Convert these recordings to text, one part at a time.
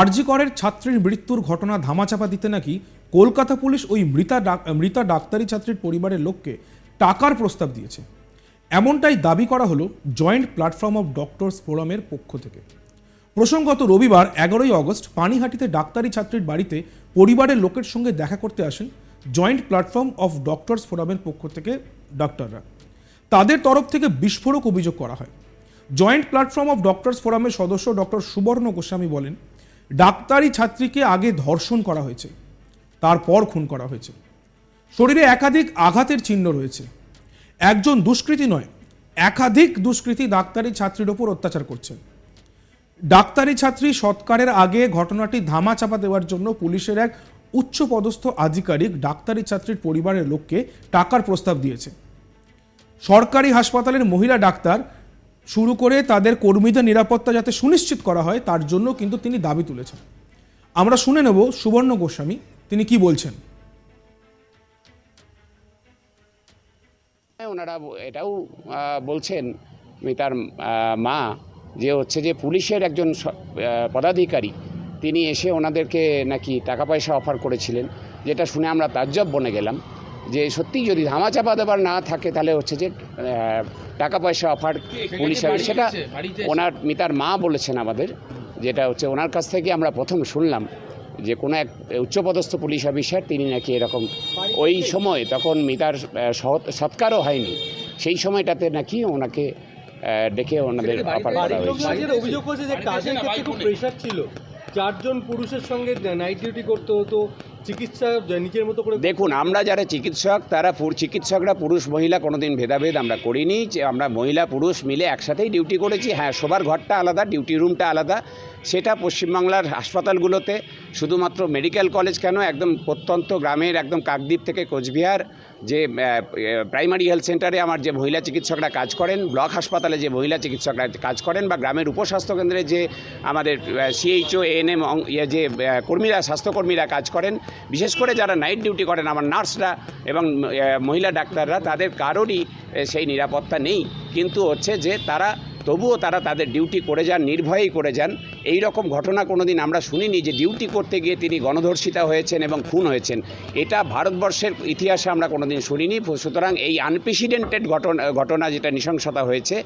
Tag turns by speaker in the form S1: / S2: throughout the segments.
S1: আরজি করের ছাত্রীর মৃত্যুর ঘটনা ধামাচাপা দিতে নাকি কলকাতা পুলিশ ওই মৃতা মৃতা ডাক্তারি ছাত্রীর পরিবারের লোককে টাকার প্রস্তাব দিয়েছে। এমনটাই দাবি করা হলো জয়েন্ট প্ল্যাটফর্ম অফ ডক্টরস ফোরামের পক্ষ থেকে। প্রসঙ্গত রবিবার এগারোই অগস্ট পানিহাটিতে ডাক্তারি ছাত্রীর বাড়িতে পরিবারের লোকের সঙ্গে দেখা করতে আসেন জয়েন্ট প্ল্যাটফর্ম অফ ডক্টরস ফোরামের পক্ষ থেকে ডাক্তাররা। তাদের তরফ থেকে বিস্ফোরক অভিযোগ করা হয়। জয়েন্ট প্ল্যাটফর্ম অফ ডক্টরস ফোরামের সদস্য ডক্টর সুবর্ণ গোস্বামী বলেন ডাক্তারি ছাত্রীকে আগে ধর্ষণ করা হয়েছে, তারপর খুন করা হয়েছে। শরীরে একাধিক আঘাতের চিহ্ন রয়েছে। একজন দুষ্কৃতী নয়, একাধিক দুষ্কৃতী ডাক্তারি ছাত্রীর ওপর অত্যাচার করছে। ডাক্তারি ছাত্রী সৎকারের আগে ঘটনাটি ধামা চাপা দেওয়ার জন্য পুলিশের এক উচ্চপদস্থ আধিকারিক ডাক্তারি ছাত্রীর পরিবারের লোককে টাকার প্রস্তাব দিয়েছে। সরকারি হাসপাতালের মহিলা ডাক্তার শুরু করে তাদের কর্মীদের নিরাপত্তা যাতে সুনিশ্চিত করা হয় তার জন্য কিন্তু তিনি দাবি তুলেছেন। আমরা শুনে নেব সুবর্ণ গোস্বামী তিনি কি বলছেন?
S2: হ্যাঁ, ওনারা এটাও বলছেন আহ, মা যে হচ্ছে যে পুলিশের একজন পদাধিকারী তিনি এসে ওনাদেরকে নাকি টাকা পয়সা অফার করেছিলেন যেটা শুনে আমরা তাজ্জব বনে গেলাম। যে সত্যি যদি ধামাচাপা দেবার না থাকে তাহলে হচ্ছে যে টাকা পয়সা অফার পুলিশ সেটা ওনার মিতার মা বলেছেন আমাদের যেটা হচ্ছে ওনার কাছ থেকে আমরা প্রথম শুনলাম যে কোনো এক উচ্চপদস্থ পুলিশ অফিসার তিনি নাকি এরকম ওই সময় তখন মিতার সৎকারও হয়নি সেই সময়টাতে নাকি ওনাকে ডেকে ওনাদের অফার করা হয়েছে।
S3: অভিযোগ করছে যে কাজের ক্ষেত্রে খুব প্রেশার ছিল। চারজন পুরুষের সঙ্গে নাইট ডিউটি করতে হতো চিকিৎসা নিজের মতো করে
S2: দেখুন, আমরা যারা চিকিৎসক, তারা চিকিৎসকরা, পুরুষ, মহিলা কোনোদিন ভেদাভেদ আমরা করিনি। যে আমরা মহিলা, পুরুষ মিলে একসাথেই ডিউটি করেছি। হ্যাঁ সবার ঘরটা আলাদা, ডিউটি রুমটা আলাদা। সেটা পশ্চিমবাংলার হাসপাতালগুলোতে, শুধুমাত্র মেডিকেল কলেজ কেন, একদম প্রত্যন্ত গ্রামের একদম কাকদ্বীপ থেকে কোচবিহার যে প্রাইমারি হেলথ সেন্টারে আমার যে মহিলা চিকিৎসকরা কাজ করেন, ব্লক হাসপাতালে যে মহিলা চিকিৎসকরা কাজ করেন বা গ্রামের উপস্বাস্থ্য কেন্দ্রে যে আমাদের সিএইচও এএনএম ইয়ে যে কর্মীরা, স্বাস্থ্যকর্মীরা কাজ করেন, বিশেষ করে যারা নাইট ডিউটি করেন, আমার নার্সরা এবং মহিলা ডাক্তাররা, তাদের কারোরই সেই নিরাপত্তা নেই। কিন্তু হচ্ছে যে তারা তবুও তারা তাদের ডিউটি করে যান, নির্ভয়েই করে যান। এই রকম ঘটনা কোনোদিন আমরা শুনিনি যে ডিউটি করতে গিয়ে তিনি গণধর্ষিতা হয়েছেন এবং খুন হয়েছেন। এটা ভারতবর্ষের ইতিহাসে আমরা কোনোদিন শুনিনি। সুতরাং এই আনপ্রেসিডেন্টেড ঘটনা ঘটনা যেটা নৃশংসতা হয়েছে,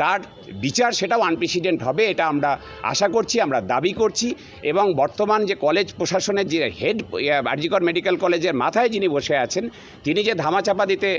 S2: তার বিচার সেটাও আনপ্রেসিডেন্ট হবে, এটা আমরা আশা করছি, আমরা দাবি করছি এবং বর্তমান যে কলেজ প্রশাসনের যে হেড আরজিকর মেডিকেল কলেজের মাথায় যিনি বসে আছেন, তিনি যে ধামাচাপা দিতে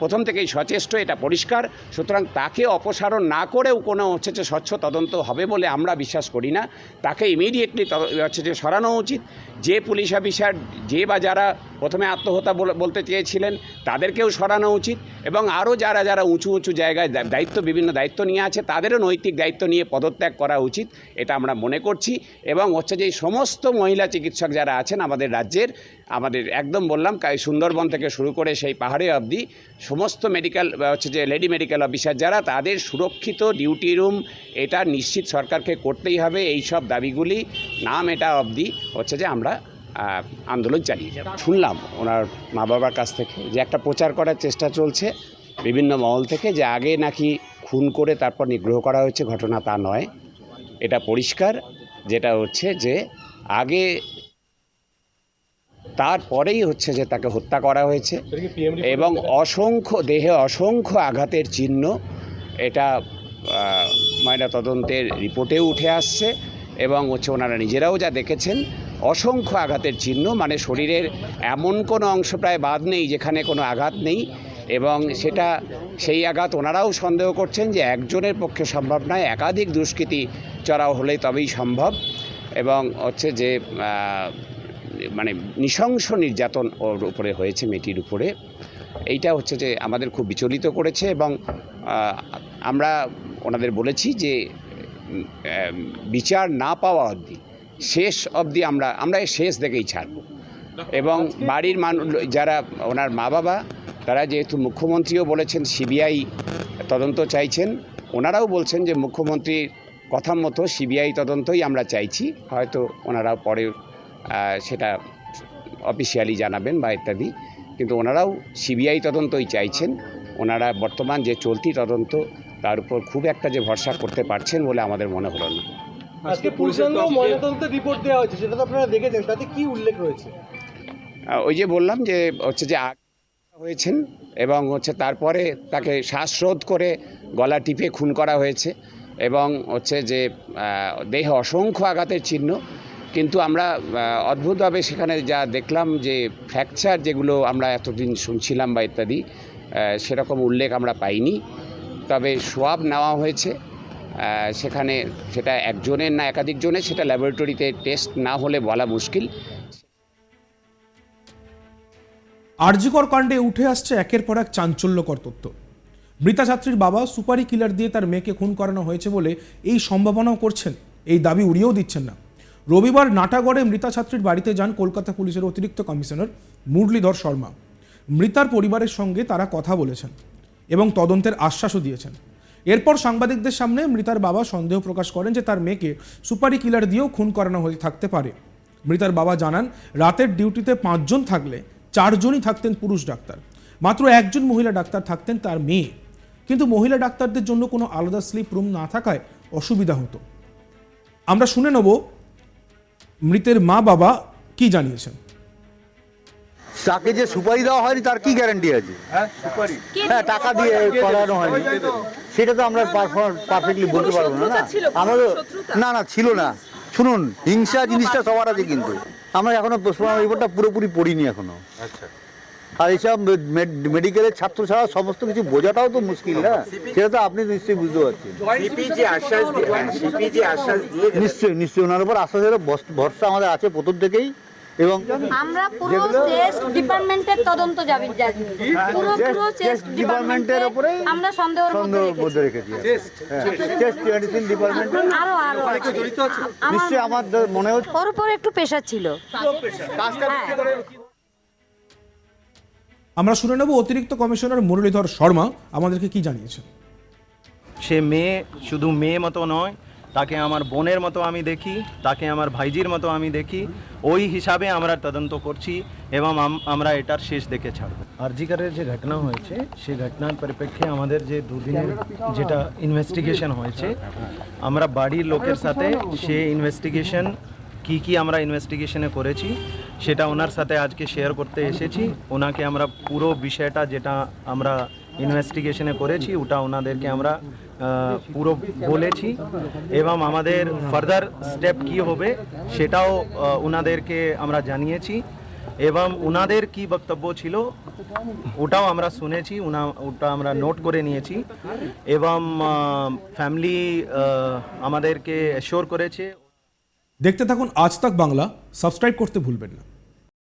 S2: প্রথম থেকেই সচেষ্ট, এটা পরিষ্কার। সুতরাং তাকে অপসারণ না করেও কোনো হচ্ছে যে স্বচ্ছ তদন্ত হবে বলে আমরা বিশ্বাস করি না। তাকে ইমিডিয়েটলি হচ্ছে যে সরানো উচিত। যে পুলিশ অফিসার, যে বা যারা প্রথমে আত্মহত্যা বলতে চেয়েছিলেন, তাদেরকেও সরানো উচিত এবং আরও যারা যারা উঁচু উঁচু জায়গায় দায়িত্ব, বিভিন্ন দায়িত্ব নিয়ে আছে, তাদেরও নৈতিক দায়িত্ব নিয়ে পদত্যাগ করা উচিত, এটা আমরা মনে করছি এবং হচ্ছে যে সমস্ত মহিলা চিকিৎসক যারা আছেন আমাদের রাজ্যের, আমাদের একদম বললাম সুন্দরবন থেকে শুরু করে সেই পাহাড়ে অবধি সমস্ত মেডিকেল হচ্ছে যে লেডি মেডিকেল অফিসার যারা, তাদের সুরক্ষিত ডিউটি রুম এটা নিশ্চিত সরকারকে করতেই হবে এই সব দাবিগুলি। নাম এটা অবধি হচ্ছে যে আমরা আন্দোলন চালিয়ে যাব। শুনলাম ওনার মা বাবার কাছ থেকে যে একটা প্রচার করার চেষ্টা চলছে বিভিন্ন মহল থেকে যে আগে নাকি খুন করে তারপর নিগ্রহ করা হয়েছে ঘটনা তা নয়। এটা পরিষ্কার যেটা হচ্ছে যে আগে তারপরেই হচ্ছে যে তাকে হত্যা করা হয়েছে এবং অসংখ্য দেহে অসংখ্য আঘাতের চিহ্ন এটা ময়না তদন্তের রিপোর্টেও উঠে আসছে এবং হচ্ছে ওনারা নিজেরাও যা দেখেছেন, অসংখ্য আঘাতের চিহ্ন মানে শরীরের এমন কোনো অংশ প্রায় বাদ নেই যেখানে কোনো আঘাত নেই এবং সেটা, সেই আঘাত ওনারাও সন্দেহ করছেন যে একজনের পক্ষে সম্ভব নয়, একাধিক দুষ্কৃতি চড়াও হলে তবেই সম্ভব এবং হচ্ছে যে মানে নৃশংস নির্যাতন ওর উপরে হয়েছে মেয়েটির উপরে। এইটা হচ্ছে যে আমাদের খুব বিচলিত করেছে এবং আমরা ওনাদের বলেছি যে বিচার না পাওয়া অবধি শেষ অবধি আমরা আমরা এই শেষ দেখেই ছাড়ব। এবং বাড়ির মানুষ যারা ওনার মা বাবা তারা যেহেতু মুখ্যমন্ত্রীও বলেছেন সিবিআই তদন্ত চাইছেন ওনারাও বলছেন যে মুখ্যমন্ত্রীর কথা মতো সিবিআই তদন্তই আমরা চাইছি হয়তো ওনারা পরে সেটা অফিসিয়ালি জানাবেন বা ইত্যাদি কিন্তু ওনারাও সিবিআই তদন্তই চাইছেন। ওনারা বর্তমান যে চলতি তদন্ত তার উপর খুব একটা যে ভরসা করতে পারছেন বলে আমাদের মনে হলো না।
S3: আজকে পুলিশের ময়নাতদন্তের রিপোর্ট দেওয়া হয়েছে সেটা তো আপনারা দেখেছেন তাতে কি উল্লেখ রয়েছে?
S2: ওই যে বললাম যে হচ্ছে যে হয়েছেন এবং হচ্ছে তারপরে তাকে শ্বাসরোধ করে গলা টিপে খুন করা হয়েছে এবং হচ্ছে যে দেহে অসংখ্য আঘাতের চিহ্ন। কিন্তু আমরা অদ্ভুতভাবে সেখানে যা দেখলাম যে ফ্র্যাকচার যেগুলো আমরা এতদিন শুনছিলাম বা ইত্যাদি সেরকম উল্লেখ আমরা পাইনি। তবে সোয়াব নেওয়া হয়েছে। সেখানে সেটা একজনের না একাধিক জনের, সেটা ল্যাবরেটরিতে টেস্ট না হলে বলা মুশকিল।
S1: আরজিকর কাণ্ডে উঠে আসছে একের পর এক চাঞ্চল্যকর তথ্য। মৃতা ছাত্রীর বাবা সুপারি কিলার দিয়ে তার মেয়েকে খুন করানো হয়েছে বলে এই সম্ভাবনাও করছেন। এই দাবি উড়িয়েও দিচ্ছেন না। রবিবার নাটাগড়ে মৃতা ছাত্রীর বাড়িতে যান কলকাতা পুলিশের অতিরিক্ত কমিশনার মুরলীধর শর্মা। মৃতার পরিবারের সঙ্গে তারা কথা বলেছেন। এবং তদন্তের আশ্বাসও দিয়েছেন। এরপর সাংবাদিকদের সামনে মৃতার বাবা সন্দেহ প্রকাশ করেন যে তার মেয়েকে সুপারি কিলার দিয়েও খুন করানো হয়ে থাকতে পারে। মৃতার বাবা জানান, রাতের ডিউটিতে পাঁচজন থাকলে চারজনই থাকতেন পুরুষ ডাক্তার। মাত্র একজন মহিলা ডাক্তার থাকতেন তার মেয়ে। কিন্তু মহিলা ডাক্তারদের জন্য কোনো আলাদা স্লিপ রুম না থাকায় অসুবিধা হতো। আমরা শুনে নেব মৃতের মা বাবা কি জানিয়েছেন।
S4: তাকে যে সুপারি দেওয়া হয়নি তার কি গ্যারান্টি আছে? হ্যাঁ টাকা দিয়ে করানো হয়নি। সেটা তো আমরা পারফেক্টলি বলতে পারব না না। আমাদের না না ছিল না। শুনুন হিংসা জিনিসটা সবার আছে কিন্তু। আমরা এখনও পোস্টমর্টম রিপোর্টটা পুরোপুরি পড়িনি এখনও। আর এইসব মেডিকেলের ছাত্র ছাড়া সমস্ত কিছু বোঝাটাও তো মুশকিল না? সেটা তো আপনি নিশ্চয়ই বুঝতে পারছেন।
S5: আশ্বাস আশ্বাস
S4: নিশ্চয়ই নিশ্চয়ই। ওনার উপর আশ্বাসের বস- ভরসা আমাদের আছে প্রথম থেকেই। এবং
S6: আমরা পুরো চেস্ট ডিপার্টমেন্টের তদন্ত যাবি যাবি পুরো পুরো
S4: চেস্ট ডিপার্টমেন্টের উপরেই
S6: আমরা সন্দেহের মধ্যে রেখেছি।
S4: চেস্ট মেডিসিন ডিপার্টমেন্টে
S6: আরও আরও আছে।
S4: নিশ্চয়ই আমার মনে হচ্ছে
S6: ওর উপর একটু প্রেশার ছিল। হ্যাঁ।
S1: আমরা শুনে নেব অতিরিক্ত কমিশনার মুরলীধর শর্মা আমাদেরকে কি জানিয়েছেন?
S7: সে মেয়ে শুধু মেয়ে মতো নয় তাকে আমার বোনের মতো আমি দেখি, তাকে আমার ভাইজির মতো আমি দেখি। ওই হিসাবে আমরা তদন্ত করছি এবং আমরা এটার শেষ দেখে ছাড়ব। আরজিকারের যে ঘটনা হয়েছে সেই ঘটনার পরিপ্রেক্ষে আমাদের যে দুদিনের যেটা ইনভেস্টিগেশন হয়েছে, আমরা বাড়ির লোকের সাথে সে ইনভেস্টিগেশন কি কি আমরা ইনভেস্টিগেশনে করেছি, সেটা ওনার সাথে আজকে শেয়ার করতে এসেছি। ওনাকে আমরা পুরো বিষয়টা যেটা আমরা ইনভেস্টিগেশনে করেছি, ওটা ওনাদেরকে আমরা পুরো বলেছি। এবং আমাদের ফার্দার স্টেপ কি হবে, সেটাও ওনাদেরকে আমরা জানিয়েছি। এবং ওনাদের কি বক্তব্য ছিল, ওটাও আমরা শুনেছি, ওনা, ওটা আমরা নোট করে নিয়েছি। এবং ফ্যামিলি আমাদেরকে অ্যাসিওর করেছে।
S1: দেখতে থাকুন আজ তাক বাংলা সাবস্ক্রাইব করতে ভুলবেন না।